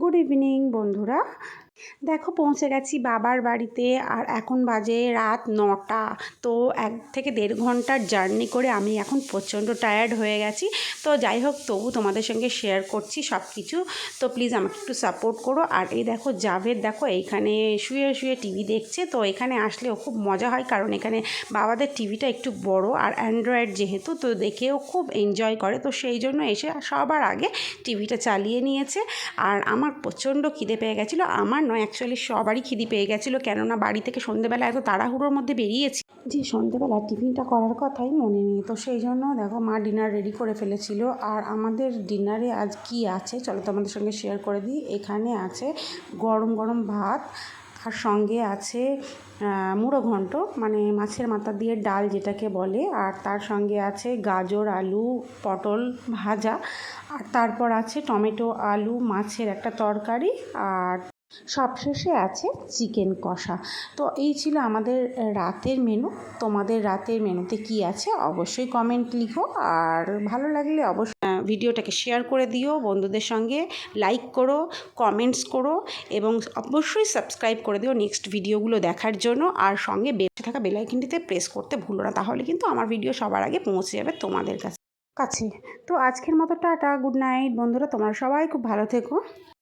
Good evening বন্ধুরা। দেখো পৌঁছে গেছি বাবার বাড়িতে আর এখন বাজে রাত নটা। তো এক থেকে দেড় ঘণ্টার জার্নি করে আমি এখন প্রচণ্ড টায়ার্ড হয়ে গেছি। তো যাই হোক, তবু তোমাদের সঙ্গে শেয়ার করছি সব কিছু তো প্লিজ আমাকে একটু সাপোর্ট করো। আর এই দেখো, জাভেদ দেখো, এইখানে শুয়ে শুয়ে টিভি দেখছে। তো এখানে আসলেও খুব মজা হয়, কারণ এখানে বাবাদের টিভিটা একটু বড় আর অ্যান্ড্রয়েড যেহেতু, তো দেখেও খুব এনজয় করে। তো সেই জন্য এসে সবার আগে টিভিটা চালিয়ে নিয়েছে। আর আমার প্রচণ্ড খিদে পেয়ে গেছিল। আমার নয় অ্যাকচুয়ালি সবারই খিদি পেয়ে গেছিল, কেননা বাড়ি থেকে সন্ধেবেলা এত তাড়াহুড়োর মধ্যে বেরিয়েছি। যে সন্ধেবেলা টিফিনটা করার কথাই মনে নেই। তো সেই জন্য দেখো, মা ডিনার রেডি করে ফেলেছিল। আর আমাদের ডিনারে আজ কি আছে, চলো তোমাদের সঙ্গে শেয়ার করে দিই। এখানে আছে গরম গরম ভাত, আর সঙ্গে আছে মুড়ো ঘন্ট মানে মাছের মাথা দিয়ে ডাল যেটাকে বলে। আর তার সঙ্গে আছে গাজর, আলু, পটল ভাজা। আর তারপর আছে টমেটো, আলু, মাছের একটা তরকারি। আর সবশেষে আছে চিকেন কষা। তো এই ছিল আমাদের রাতের মেনু তোমাদের রাতের মেনুতে কি আছে অবশ্যই কমেন্ট লিখো। আর ভালো লাগলে অবশ্যই ভিডিওটাকে শেয়ার করে দিও, বন্ধুদের সঙ্গে লাইক করো কমেন্টস করো, এবং অবশ্যই সাবস্ক্রাইব করে দিও নেক্সট ভিডিওগুলো দেখার জন্য। আর সঙ্গে বেঁচে থাকা বেলাইকিনটিতে প্রেস করতে ভুলো না, তাহলে কিন্তু আমার ভিডিও সবার আগে পৌঁছে যাবে তোমাদের কাছে। কাছে। তো আজকের মতো টাটা গুড নাইট বন্ধুরা, তোমরা সবাই খুব ভালো থেকো।